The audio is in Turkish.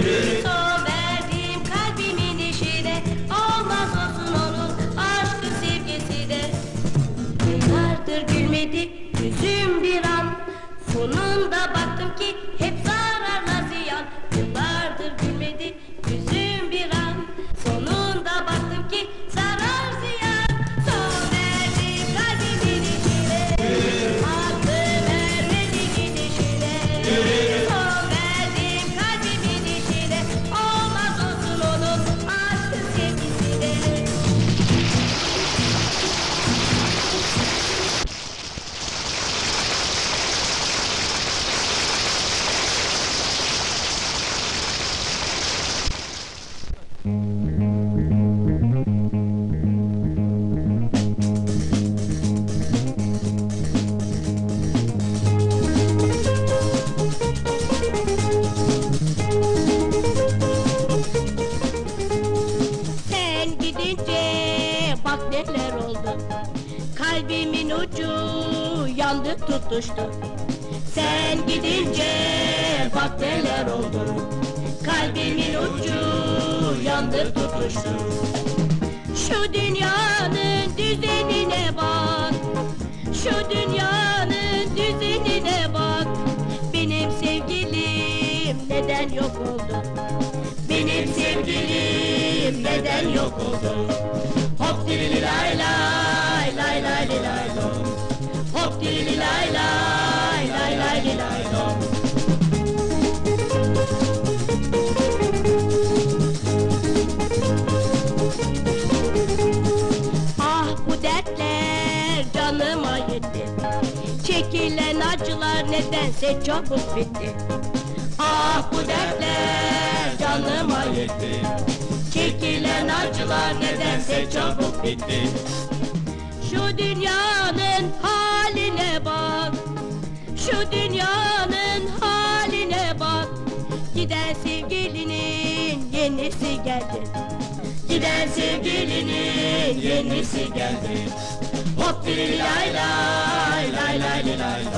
do do Sen gidince bak neler oldu. Kalbimin ucu yandı tutuştu. Sen gidince bak neler oldu Kalbimin ucu yandı tutuştu Şu dünyanın düzenine bak. Şu dünyanın düzenine bak. Benim sevgilim neden yok oldu? Benim sevgilim neden yok oldu? Hop dirili lay lay lay lay lay nedense çabuk bitti. Ah bu dertler canıma yetti. Çekilen acılar nedense çabuk bitti. Şu dünyanın haline bak. Şu dünyanın haline bak. Giden sevgilinin yenisi geldi. Giden sevgilinin yenisi geldi. Hop diri lay lay lay lay lay lay